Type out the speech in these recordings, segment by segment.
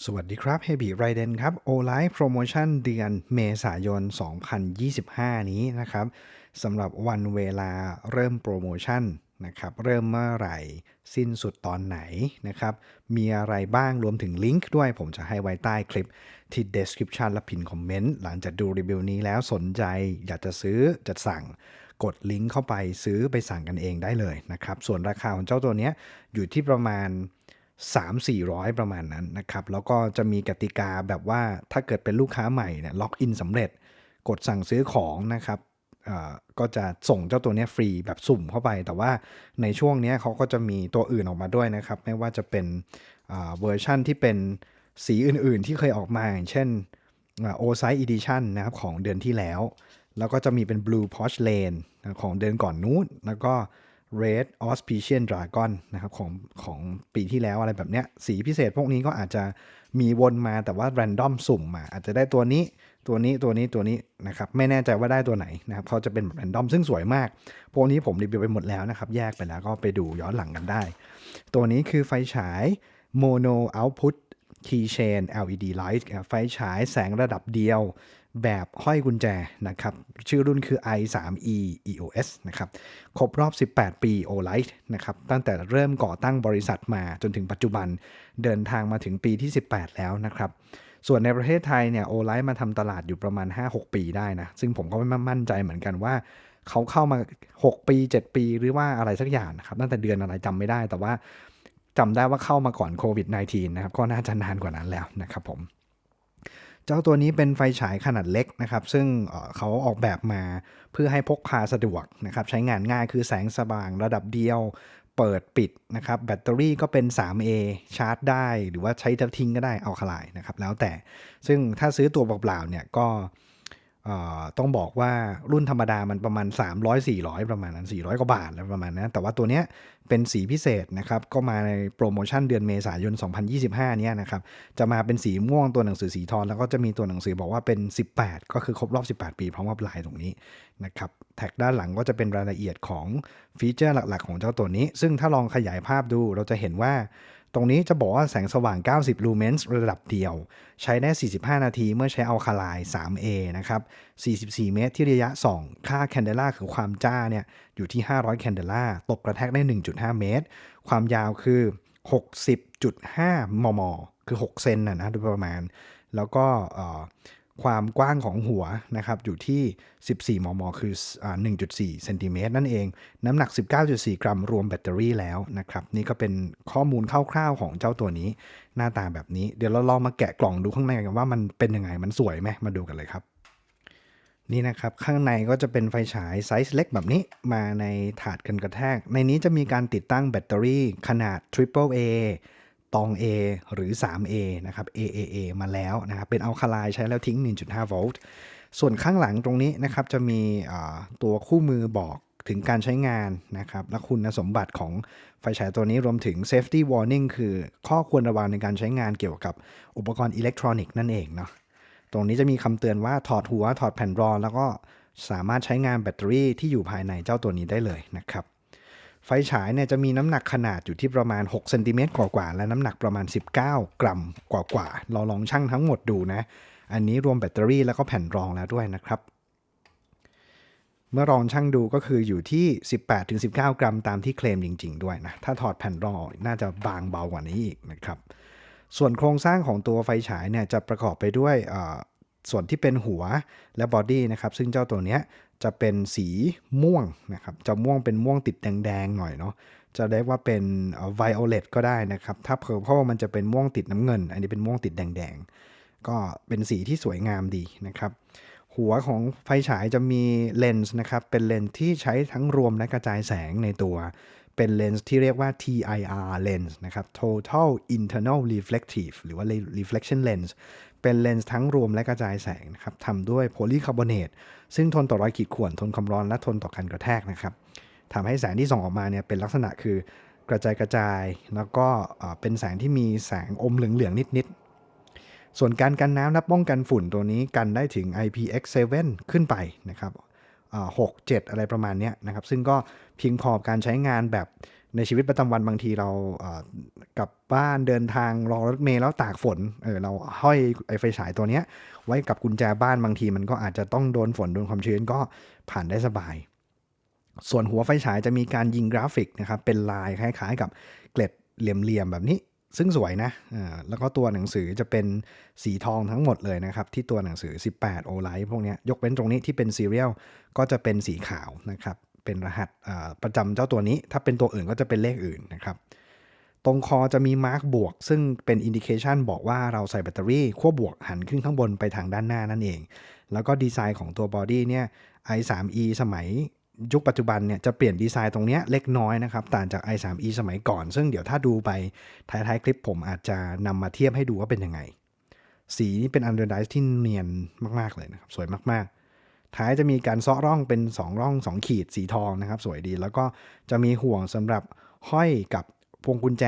สวัสดีครับ h a b y r i d e n ครับ o l i v e Promotion เดือนเมษายน 2025 นี้นะครับสำหรับวันเวลาเริ่มโปรโมชั่นนะครับเริ่มเมื่อไหร่ สิ้นสุดตอนไหนนะครับมีอะไรบ้างรวมถึงลิงก์ด้วยผมจะให้ไว้ใต้คลิปที่ description และพินคอมเมนต์หลังจากดูรีวิวนี้แล้วสนใจอยากจะซื้อจะสั่งกดลิงก์เข้าไปซื้อไปสั่งกันเองได้เลยนะครับส่วนราคาของเจ้าตัวนี้อยู่ที่ประมาณ 3-400 ประมาณนั้นนะครับ แล้วก็จะมีกติกาแบบว่าถ้าเกิดเป็นลูกค้าใหม่เนี่ยล็อกอินสำเร็จ กดสั่งซื้อของนะครับก็จะส่งเจ้าตัวนี้ฟรีแบบสุ่มเข้าไป แต่ว่าในช่วงนี้เขาก็จะมีตัวอื่นออกมาด้วยนะครับ ไม่ว่าจะเป็นเวอร์ชั่นที่เป็นสีอื่นๆ ที่เคยออกมาอย่างเช่นโอไซ e Edition นะครับของเดือนที่แล้ว แล้วก็จะมีเป็น Blue Porsche Lane นของเดือนก่อนนู้น แล้วก็ Red Auspician Dragon นะครับของของปีที่แล้วอะไรแบบเนี้ย สีพิเศษพวกนี้ก็อาจจะมีวนมาแต่ว่า random สุ่มมาอาจจะได้ตัวนี้ตัวนี้ตัวนี้ตัวนี้นะครับไม่แน่ใจว่าได้ตัวไหนนะครับเขาจะเป็นแบบ random ซึ่งสวยมาก พวกนี้ผมรีวิวไปหมดแล้วนะครับ แยกไปแล้วก็ไปดูย้อนหลังกันได้ ตัวนี้คือไฟฉาย Mono Output Keychain LED Light ไฟฉายแสงระดับเดียว แบบห้อยกุญแจนะครับ ชื่อรุ่นคือ i3e EOS นะครับ ครบรอบ 18 ปี OLight นะครับ ตั้งแต่เริ่มก่อตั้งบริษัทมาจนถึงปัจจุบันเดินทางมาถึงปีที่ 18 แล้วนะครับ ส่วนในประเทศไทยเนี่ย OLight มาทำตลาดอยู่ประมาณ 5-6 ปีได้นะ ซึ่งผมก็ไม่มั่นใจเหมือนกันว่าเขาเข้ามา 6 ปี 7 ปีหรือว่าอะไรสักอย่างนะครับตั้งแต่เดือนอะไรจำไม่ได้แต่ว่าจำได้ว่าเข้ามาก่อนโควิด -19 นะครับ ก็น่าจะนานกว่านั้นแล้วนะครับผม เจ้าตัวนี้เป็นไฟฉายขนาดเล็กนะครับ ซึ่งเขาออกแบบมาเพื่อให้พกพาสะดวกนะครับ ใช้งานง่ายคือแสงสว่างระดับเดียว เปิดปิดนะครับ แบตเตอรี่ก็เป็น 3A ชาร์จได้หรือว่าใช้ทิ้งก็ได้เอาคลายนะครับ แล้วแต่ ซึ่งถ้าซื้อตัวเปล่าๆเนี่ยก็ ต้องบอกว่ารุ่นธรรมดามันประมาณ 300-400 ประมาณนั้น 400 กว่าบาทอะไรประมาณนั้นแต่ว่าตัวเนี้ยเป็นสีพิเศษนะครับ ก็มาในโปรโมชั่นเดือนเมษายน 2025 เนี้ยนะครับ จะมาเป็นสีม่วงตัวหนังสือสีทอง แล้วก็จะมีตัวหนังสือบอกว่าเป็น 18 ก็คือครบรอบ 18 ปีพร้อมกับลายตรงนี้นะครับ แท็กด้านหลังก็จะเป็นรายละเอียดของฟีเจอร์หลักๆ ของเจ้าตัวนี้ ซึ่งถ้าลองขยายภาพดูเราจะเห็นว่า ตรงนี้จะบอกว่าแสงสว่าง 90 ลูเมนส์ระดับเดียว ใช้ได้ 45 นาทีเมื่อใช้อัลคาไลน์ 3A นะครับ 44 เมตรที่ระยะ 2 ค่าแคนเดล่าคือความจ้าเนี่ยอยู่ที่ 500 แคนเดล่าตกกระแทกได้ 1.5 เมตร ความยาวคือ 60.5 มม คือ 6 เซนนะนะโดยประมาณ แล้วก็ ความกว้างของหัวนะครับอยู่ที่ 14 มม คืออ่า1.4 เซนติเมตรนั่นเอง น้ำหนัก 19.4 กรัม รวมแบตเตอรี่แล้วนะครับ นี่ก็เป็นข้อมูลคร่าวๆของเจ้าตัวนี้ หน้าตาแบบนี้ เดี๋ยวเราลองมาแกะกล่องดูข้างในกันว่ามันเป็นยังไง มันสวยไหม มาดูกันเลยครับ นี่นะครับ ข้างในก็จะเป็นไฟฉายไซส์เล็กแบบนี้ มาในถาดกันกระแทก ในนี้จะมีการติดตั้งแบตเตอรี่ขนาด Triple A ตอง A หรือ 3A นะครับ AAA มาแล้วนะครับ เป็นอัลคาไลใช้แล้วทิ้ง 1.5 โวลต์ ส่วนข้างหลังตรงนี้นะครับ จะมีตัวคู่มือบอกถึงการใช้งานนะครับ และคุณสมบัติของไฟฉายตัวนี้รวมถึง safety warning คือข้อควรระวังในการใช้งานเกี่ยวกับอุปกรณ์อิเล็กทรอนิกส์นั่นเองเนาะ ตรงนี้จะมีคำเตือนว่าถอดหัวถอดแผ่นรองแล้วก็สามารถใช้งานแบตเตอรี่ที่อยู่ภายในเจ้าตัวนี้ได้เลยนะครับ ไฟฉายเนี่ยจะมีน้ำหนักขนาดอยู่ที่ประมาณ6เซนติเมตรกว่าๆและน้ำหนักประมาณ 19 กรัมกว่าๆเราลองชั่งทั้งหมดดูนะ อันนี้รวมแบตเตอรี่แล้วก็แผ่นรองแล้วด้วยนะครับ เมื่อลองชั่งดูก็คืออยู่ที่ 18-19 กรัมตามที่เคลมจริง ๆ ด้วยนะ ถ้าถอดแผ่นรองออกน่าจะบางเบากว่านี้อีกนะครับ ส่วนโครงสร้างของตัวไฟฉายเนี่ยจะประกอบไปด้วยส่วนที่เป็นหัวและบอดี้นะครับซึ่งเจ้าตัวเนี้ย จะเป็นสีม่วงนะครับ จะม่วงเป็นม่วงติดแดงๆหน่อยเนาะ จะเรียกว่าเป็นไวโอเลตก็ได้นะครับ ถ้าเพอเพราะว่ามันจะเป็นม่วงติดน้ำเงิน อันนี้เป็นม่วงติดแดงๆ ก็เป็นสีที่สวยงามดีนะครับ หัวของไฟฉายจะมีเลนส์นะครับ เป็นเลนส์ที่ใช้ทั้งรวมและกระจายแสงในตัว เป็นเลนส์ที่เรียกว่า TIR lens นะครับ Total Internal Reflective หรือว่า Reflection Lens เป็นเลนส์ทั้งรวมและกระจายแสงนะครับทำด้วยโพลีคาร์บอเนตซึ่งทนต่อรอยขีดข่วนทนความร้อนและทนต่อการกระแทกนะครับทำให้แสงที่ส่องออกมาเนี่ยเป็นลักษณะคือกระจายกระจาย แล้วก็เอ่อเป็นแสงที่มีแสงอมเหลืองๆนิดๆส่วนการกันน้ำและป้องกันฝุ่นตัวนี้กันได้ถึง IPX7 ขึ้นไปนะครับ หกเจ็ดอะไรประมาณนี้นะครับ ซึ่งก็เพียงพอกับการใช้งานแบบในชีวิตประจำวันบางทีเราเอ่อกลับบ้านเดินทางรอรถเมล์แล้วตากฝนเออเราห้อยไอไฟฉายตัวเนี้ย ไว้กับกุญแจบ้านบางที มันก็อาจจะต้องโดนฝนโดนความชื้นก็ผ่านได้สบาย ส่วนหัวไฟฉายจะมีการยิงกราฟิกนะครับเป็นลายคล้ายๆ กับเกล็ดเหลี่ยมๆแบบนี้ ซึ่งสวยนะอ่าแล้วก็ตัวหนังสือจะเป็นสีทองทั้งหมดเลยนะครับ ที่ตัวหนังสือ 18 โอไลท์พวกนี้ยกเว้นตรงนี้ที่เป็นซีเรียลก็จะเป็นสีขาวนะครับ เป็นรหัสประจำเจ้าตัวนี้ ถ้าเป็นตัวอื่นก็จะเป็นเลขอื่นนะครับ ตรงคอจะมีมาร์กบวก ซึ่งเป็นอินดิเคชันบอกว่าเราใส่แบตเตอรี่ขั้วบวกหันขึ้นข้างบนไปทางด้านหน้านั่นเอง แล้วก็ดีไซน์ของตัวบอดี้เนี่ย i3e สมัย ยุคปัจจุบันเนี่ยจะเปลี่ยนดีไซน์ตรงเนี้ยเล็กน้อยนะครับต่างจาก i3e สมัยก่อน ซึ่งเดี๋ยวถ้าดูไปท้ายๆคลิปผมอาจจะนำมาเทียบให้ดูว่าเป็นยังไง สีนี่เป็นอันเดอร์ไดที่เนียนมากๆเลยนะครับสวยมากๆ ท้ายจะมีการซาะร่องเป็น 2 ร่อง 2 ขีดสีทองนะครับ สวยดีแล้วก็จะมีห่วงสำหรับห้อยกับพวงกุญแจ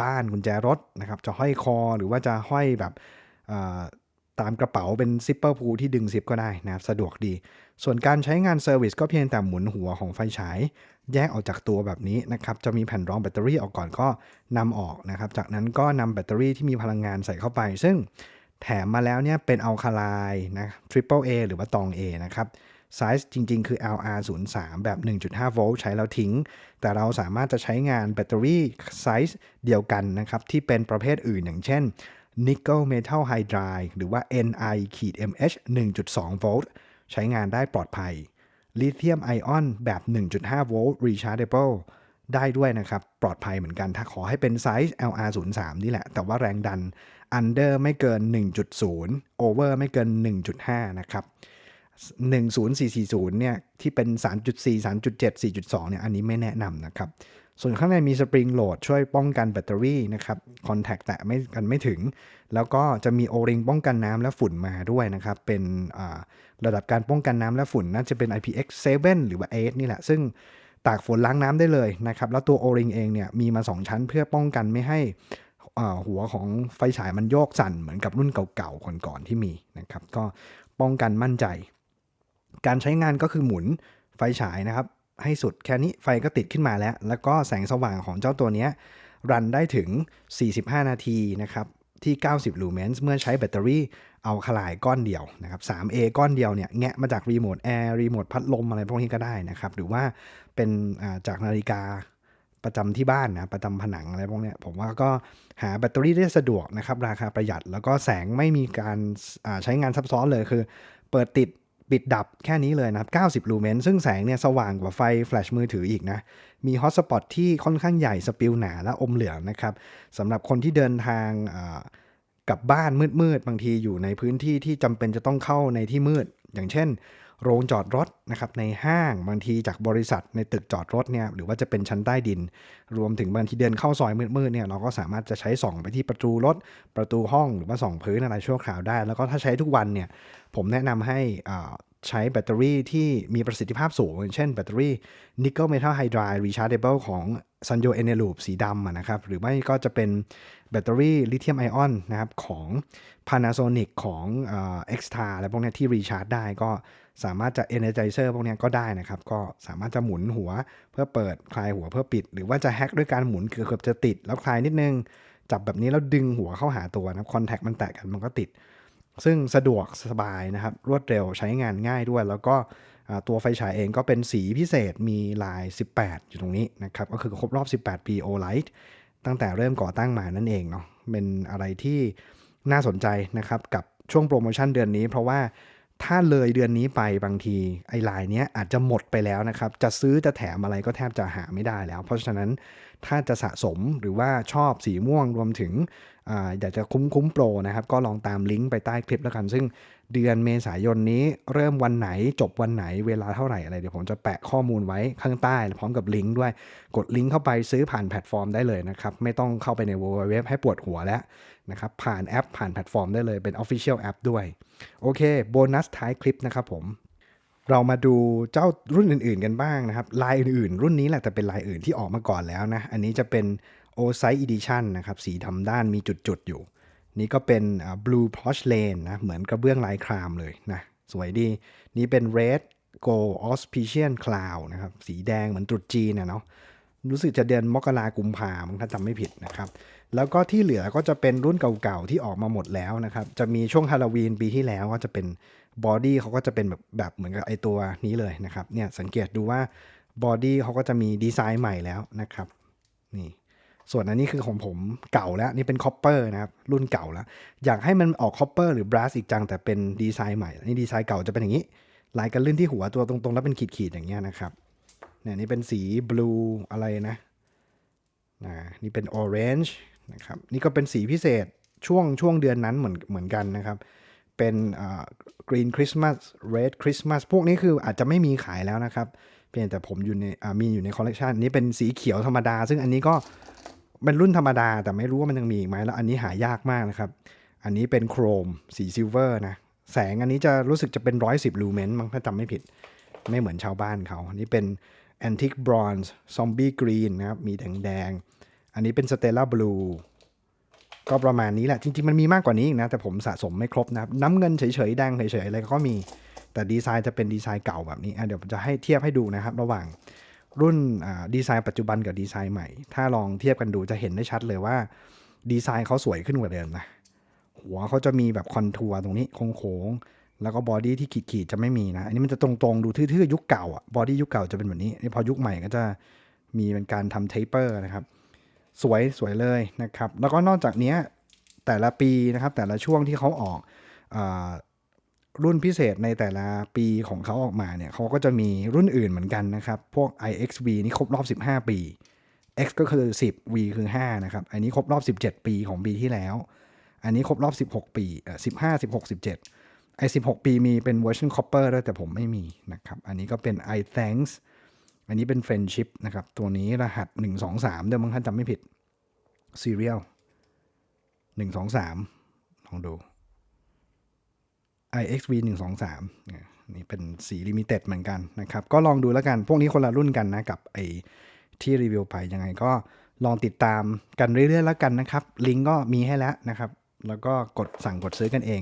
บ้านกุญแจรถนะครับจะห้อยคอหรือว่าจะห้อยแบบ ตามกระเป๋าเป็นซิปเปอร์พูที่ดึงซิปก็ได้นะครับสะดวกดี ส่วนการใช้งานเซอร์วิสก็เพียงแต่หมุนหัวของไฟฉาย แยกออกจากตัวแบบนี้นะครับจะมีแผ่นรองแบตเตอรี่ออกก่อนก็นำออกนะครับ จากนั้นก็นำแบตเตอรี่ที่มีพลังงานใส่เข้าไป ซึ่งแถมมาแล้วเนี่ยเป็นอัลคาไลน์นะ Triple A หรือว่าตอง A นะครับไซส์จริง ๆ คือ LR03 แบบ 1.5 โวลต์ใช้แล้วทิ้ง แต่เราสามารถจะใช้งานแบตเตอรี่ไซส์เดียวกันนะครับ ที่เป็นประเภทอื่นอย่างเช่น Nickel Metal Hydride หรือว่า Ni-MH 1.2 โวลต์ใช้งานได้ปลอดภัย ลิเธียมไอออนแบบ 1.5 โวลต์ rechargeable ได้ด้วยนะครับ ปลอดภัยเหมือนกัน ถ้าขอให้เป็นไซส์ LR03 นี่แหละ แต่ว่าแรงดัน under ไม่เกิน 1.0 over ไม่เกิน 1.5 นะครับ 10440 เนี่ย ที่เป็น 3.4 3.7 4.2 เนี่ย อันนี้ไม่แนะนำนะครับ ส่วนข้างในมีสปริงโหลดช่วยป้องกันแบตเตอรี่นะครับคอนแทคแตะไม่กันไม่ถึง แล้วก็จะมีโอริงป้องกันน้ำและฝุ่นมาด้วยนะครับ เป็นระดับการป้องกันน้ำและฝุ่นน่าจะเป็น IPX7 หรือว่า8นี่แหละ ซึ่งตากฝนล้างน้ำได้เลยนะครับ แล้วตัวโอริงเองเนี่ยมีมา 2 ชั้นเพื่อป้องกันไม่ให้หัวของไฟฉายมันโยกสั่นเหมือนกับรุ่นเก่าๆก่อนๆที่มีนะครับ ก็ป้องกันมั่นใจ การใช้งานก็คือหมุนไฟฉายนะครับ ให้สุดแค่นี้ไฟก็ติดขึ้นมาแล้ว แล้วก็แสงสว่างของเจ้าตัวนี้รันได้ถึง 45 นาทีนะครับที่ 90 ลูเมนส์เมื่อใช้แบตเตอรี่เอาคลายก้อนเดียวนะครับ 3A ก้อนเดียวเนี่ยแงะมาจากรีโมทแอร์รีโมทพัดลมอะไรพวกนี้ก็ได้นะครับ หรือว่าเป็นจากนาฬิกาประจำที่บ้านนะประจำผนังอะไรพวกนี้ผมว่าก็หาแบตเตอรี่ได้สะดวกนะครับ ราคาประหยัดแล้วก็แสงไม่มีการใช้งานซับซ้อนเลยคือ เปิดติด ปิดดับแค่นี้เลยนะครับ 90 ลูเมน ซึ่งแสงเนี่ยสว่างกว่าไฟแฟลชมือถืออีกนะ มีฮอตสปอตที่ค่อนข้างใหญ่สปิลหนาและอมเหลืองนะครับสำหรับคนที่เดินทางกลับบ้านมืดๆ บางทีอยู่ในพื้นที่ที่จำเป็นจะต้องเข้าในที่มืด อย่างเช่น โรงจอดรถนะครับในห้างบางทีจากบริษัทในตึกจอดรถเนี่ยหรือว่าจะเป็นชั้นใต้ดิน รวมถึงบางทีเดินเข้าซอยมืดๆเนี่ยเราก็สามารถจะใช้ส่องไปที่ประตูรถประตูห้องหรือว่าส่องพื้นอะไรชั่วคราวได้ แล้วก็ถ้าใช้ทุกวันเนี่ยผมแนะนำให้อ่าใช้แบตเตอรี่ที่มีประสิทธิภาพสูง เช่นแบตเตอรี่ Nickel Metal Hydride Rechargeable ของ Sanyo Eneloop สีดำนะครับ หรือไม่ก็จะเป็นแบตเตอรี่ลิเธียมไอออนนะครับของ Panasonic ของเอ่อ Xtar อะไรพวกเนี้ยที่รีชาร์จได้ก็ สามารถจะ Energizer พวกนี้ก็ได้นะครับ ก็สามารถจะหมุนหัวเพื่อเปิดคลายหัวเพื่อปิด หรือว่าจะแฮกด้วยการหมุนคือเกือบจะติด แล้วคลายนิดนึง จับแบบนี้แล้วดึงหัวเข้าหาตัวนะคอนแทคมันแตะกันมันก็ติด ซึ่งสะดวกสบายนะครับ รวดเร็วใช้งานง่ายด้วย แล้วก็ตัวไฟฉายเองก็เป็นสีพิเศษมีลาย 18 อยู่ตรงนี้นะครับ ก็คือครบรอบ 18 ปี O-Light ตั้งแต่เริ่มก่อตั้งมานั่นเองเนาะเป็นอะไรที่น่าสนใจนะครับกับช่วงโปรโมชั่นเดือนนี้ เพราะว่า ถ้าเลยเดือนนี้ไปบางทีไอ้ลายเนี้ยอาจจะหมดไปแล้วนะครับ จะซื้อจะแถมอะไรก็แทบจะหาไม่ได้แล้ว เพราะฉะนั้นถ้าจะสะสมหรือว่าชอบสีม่วงรวมถึงออยากจะคุ้มคุ้มโปรนะครับ ก็ลองตามลิงก์ไปใต้คลิปแล้วกัน ซึ่ง เดือนเมษายนนี้เริ่มวันไหนจบวันไหนเวลาเท่าไหร่อะไรเดี๋ยวผมจะแปะข้อมูลไว้ข้างใต้ พร้อมกับลิงก์ด้วยกดลิงก์เข้าไปซื้อผ่านแพลตฟอร์มได้เลยนะครับ ไม่ต้องเข้าไปใน www ให้ปวดหัวแล้วนะครับผ่านแอปผ่านแพลตฟอร์มได้เลยเป็น Official App ด้วย โอเคโบนัสท้ายคลิปนะครับผมเรามาดูเจ้ารุ่นอื่น ๆ กันบ้างนะครับลายอื่น ๆ รุ่นนี้แหละแต่เป็นลายอื่นที่ออกมาก่อนแล้วนะ อันนี้จะเป็น o s i อีดิชันนะครับ สีดำด้านมีจุด ๆ อยู่ นี่ก็เป็น blue porcelain นะ เหมือนกระเบื้องลายครามเลยนะ สวยดี นี่เป็น red gold auspician cloud นะครับ สีแดงเหมือนตรุษจีนนะเนาะ รู้สึกจะเดือนมกรากุมภาพันธ์ถ้าจำไม่ผิดนะครับ แล้วก็ที่เหลือก็จะเป็นรุ่นเก่าๆ ที่ออกมาหมดแล้วนะครับ จะมีช่วงฮาโลวีนปีที่แล้วก็จะเป็นบอดี้เขาก็จะเป็นแบบแบบเหมือนกับไอตัวนี้เลยนะครับ เนี่ยสังเกตดูว่าบอดี้เขาก็จะมีดีไซน์ใหม่แล้วนะครับ นี่ ส่วนอันนี้คือของผมเก่าแล้ว นี่เป็นคอปเปอร์นะครับ รุ่นเก่าแล้ว อยากให้มันออกคอปเปอร์หรือบรัสอีกจัง แต่เป็นดีไซน์ใหม่ นี่ดีไซน์เก่าจะเป็นอย่างนี้ ลายกันลื่นที่หัวตัวตรงๆ แล้วเป็นขีดๆ อย่างเงี้ยนะครับ เนี่ยนี่เป็นสีบลูอะไรนะอ่านี่เป็น orange นะครับ นี่ก็เป็นสีพิเศษช่วงช่วงเดือนนั้นเหมือนเหมือนกันนะครับเป็นอ่า green Christmas red Christmas พวกนี้คืออาจจะไม่มีขายแล้วนะครับ เพียงแต่ผมอยู่ในมีอยู่ในคอลเลกชันนี้เป็นสีเขียวธรรมดา ซึ่งอันนี้ก็ เป็นรุ่นธรรมดาแต่ไม่รู้ว่ามันยังมีอีกไหมแล้วอันนี้หายากมากนะครับ อันนี้เป็นโครมสีซิลเวอร์นะ แสงอันนี้จะรู้สึกจะเป็น110ลูเมนมั้งถ้าจำไม่ผิด ไม่เหมือนชาวบ้านเขา อันนี้เป็น Antique Bronze Zombie Green นะครับ มีแดงแดง อันนี้เป็น Stella Blue ก็ประมาณนี้แหละ จริง ๆ มันมีมากกว่านี้อีกนะ แต่ผมสะสมไม่ครบนะครับ น้ำเงินเฉยๆแดงเฉยๆอะไรก็มี แต่ดีไซน์จะเป็นดีไซน์เก่าแบบนี้เดี๋ยวผมจะให้เทียบให้ดูนะครับ ระหว่าง รุ่นดีไซน์ปัจจุบันกับดีไซน์ใหม่ ถ้าลองเทียบกันดูจะเห็นได้ชัดเลยว่า ดีไซน์เขาสวยขึ้นกว่าเดิมนะ หัวเขาจะมีแบบคอนทัวร์ตรงนี้โค้งๆ แล้วก็บอดี้ที่ขีดๆจะไม่มีนะ อันนี้มันจะตรงๆ ดูทื่อๆ ยุคเก่าอะ บอดี้ยุคเก่าจะเป็นแบบนี้นี่พอยุคใหม่ก็จะมีเป็นการทำเทปเปอร์นะครับ สวยสวยเลยนะครับ แล้วก็นอกจากนี้แต่ละปีนะครับแต่ละช่วงที่เขาออกอ รุ่นพิเศษในแต่ละปีของเขาออกมาเนี่ยเขาก็จะมีรุ่นอื่นเหมือนกันนะครับ พวก iXV นี่ครบรอบ 15 ปี X ก็คือ 10 V คือ 5 นะครับ อันนี้ครบรอบ 17 ปีของปีที่แล้ว อันนี้ครบรอบ 16 ปีเอ่อ15 16 17 ไอ16 ปีมีเป็นเวอร์ชัน copper ด้วยแต่ผมไม่มีนะครับ อันนี้ก็เป็น i thanks อันนี้เป็น friendship นะครับ ตัวนี้รหัส 1 2 3เดี๋ยวบางท่านจำไม่ผิด serial 1 2 3ลองดู iXV 1 2 3เนี่ยนี่เป็นสีลิมิเต็ดเหมือนกันนะครับ ก็ลองดูแล้วกัน พวกนี้คนละรุ่นกันนะ กับไอที่รีวิวไปยังไงก็ลองติดตามกันเรื่อยๆแล้วกันนะครับ ลิงก์ก็มีให้แล้วนะครับ แล้วก็กดสั่งกดซื้อกันเอง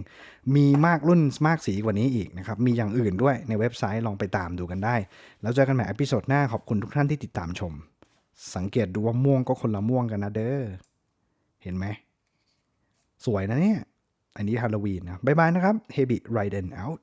มีมากรุ่นมากสีกว่านี้อีกนะครับ มีอย่างอื่นด้วยในเว็บไซต์ลองไปตามดูกันได้ แล้วเจอกันใหม่อพิโซดหน้าขอบคุณทุกท่านที่ติดตามชม สังเกตดูว่าม่วงก็คนละม่วงกันนะเด้อเห็นไหมสวยนะเนี่ย อันนี้ฮาโลวีนนะบ๊ายบายนะครับ h a b i t Ride and Out